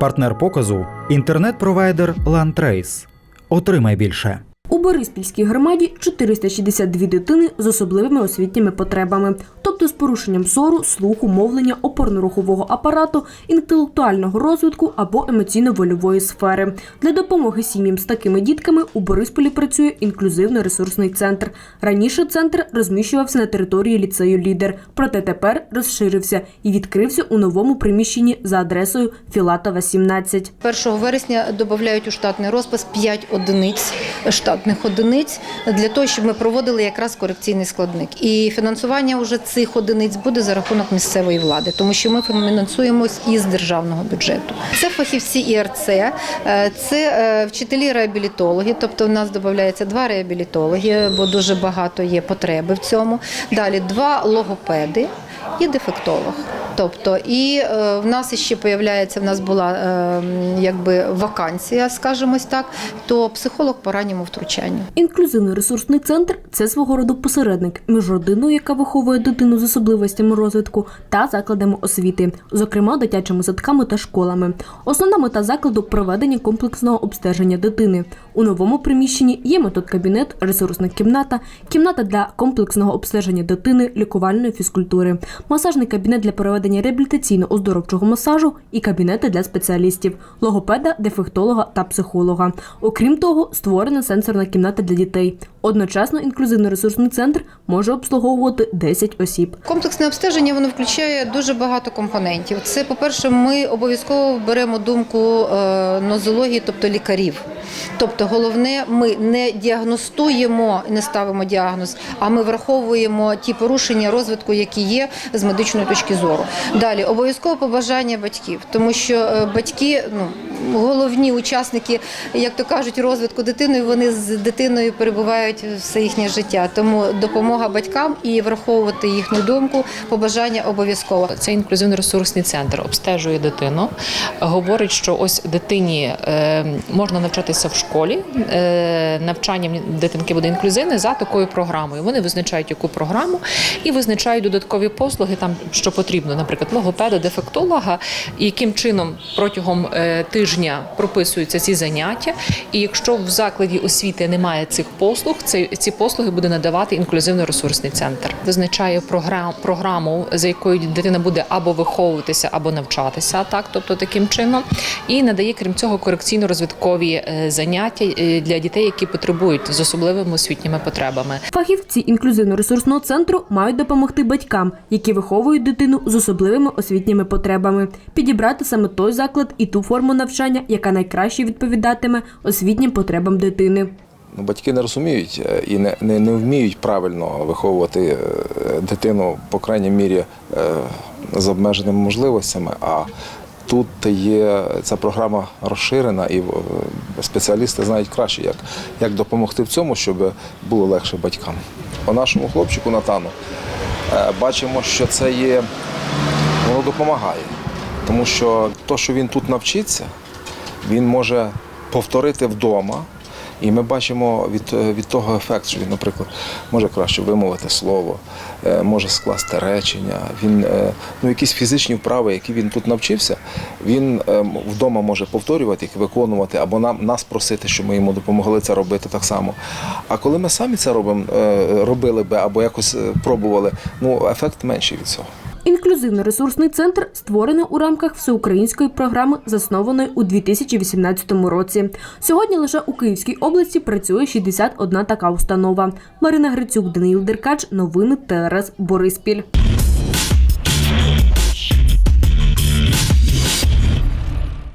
Партнер показу інтернет-провайдер Лантрейс. Отримай більше. У Бориспільській громаді 462 дитини з особливими освітніми потребами, тобто з порушенням зору, слуху, мовлення, опорно-рухового апарату, інтелектуального розвитку або емоційно-вольової сфери. Для допомоги сім'ям з такими дітками у Борисполі працює інклюзивно-ресурсний центр. Раніше центр розміщувався на території ліцею Лідер, проте тепер розширився і відкрився у новому приміщенні за адресою Філатова 17. 1 вересня додають у штатний розпис 5 одиниць штатних одиниць для того, щоб ми проводили якраз корекційний складник. І фінансування вже цих одиниць буде за рахунок місцевої влади, тому що ми фінансуємось із державного бюджету. Це фахівці ІРЦ, е, це е, вчителі реабілітологи, тобто в нас додається два реабілітологи, бо дуже багато є потреби в цьому. Далі два логопеди і дефектолог. Тобто, і е, в нас ще появляється, в нас була е, якби вакансія, скажімо так, то психолог по ранньому втручанню. Інклюзивний ресурсний центр це свого роду посередник між родиною, яка виховує дитину з особливостями розвитку, та закладами освіти, зокрема дитячими садками та школами. Основна мета закладу проведення комплексного обстеження дитини. У новому приміщенні є метод-кабінет, ресурсна кімната, кімната для комплексного обстеження дитини, лікувальної фізкультури, масажний кабінет для проведення реабілітаційно-оздоровчого масажу і кабінети для спеціалістів, логопеда, дефектолога та психолога. Окрім того, створена сенсорна кімната для дітей. Одночасно інклюзивно-ресурсний центр може обслуговувати 10 осіб. Комплексне обстеження воно включає дуже багато компонентів. Це, по-перше, ми обов'язково беремо думку е, нозології, тобто лікарів. Тобто, головне, ми не діагностуємо, не ставимо діагноз, а ми враховуємо ті порушення розвитку, які є з медичної точки зору. Далі обов'язково побажання батьків, тому що е, батьки ну. Головні учасники, як то кажуть, розвитку дитини, вони з дитиною перебувають все їхнє життя. Тому допомога батькам і враховувати їхню думку, побажання обов'язково. Це інклюзивно-ресурсний центр обстежує дитину, говорить, що ось дитині е, можна навчатися в школі. Е, навчання дитинки буде інклюзивне за такою програмою. Вони визначають яку програму і визначають додаткові послуги, там що потрібно, наприклад, логопеда, дефектолога, і яким чином протягом е, тижня прописуються ці заняття. І якщо в закладі освіти немає цих послуг, ці, послуги буде надавати інклюзивно-ресурсний центр. Визначає програм, програму, за якою дитина буде або виховуватися, або навчатися, так, тобто таким чином, і надає крім цього корекційно-розвиткові е, заняття е, для дітей, які потребують з особливими освітніми потребами. Фахівці інклюзивно-ресурсного центру мають допомогти батькам, які виховують дитину з особливими освітніми потребами, підібрати саме той заклад і ту форму навчання, яка найкраще відповідатиме освітнім потребам дитини. Ну, батьки не розуміють е, і не, не, не вміють правильно виховувати е, дитину, по крайній мірі, е, з обмеженими можливостями. А тут є ця програма розширена, і спеціалісти знають краще, як, як допомогти в цьому, щоб було легше батькам. По нашому хлопчику Натану бачимо, що це є, воно допомагає, тому що то, що він тут навчиться, він може повторити вдома. І ми бачимо від, від того ефект, що він, наприклад, може краще вимовити слово, е, може скласти речення. Він е, ну, якісь фізичні вправи, які він тут навчився, він е, вдома може повторювати їх, виконувати, або нам нас просити, щоб ми йому допомогли це робити так само. А коли ми самі це робимо, е, робили би або якось е, пробували, ну ефект менший від цього. Інклюзивно-ресурсний центр створений у рамках всеукраїнської програми, заснованої у 2018 році. Сьогодні лише у Київській області працює 61 така установа. Марина Грицюк, Даниїл Деркач. Новини ТРС Бориспіль.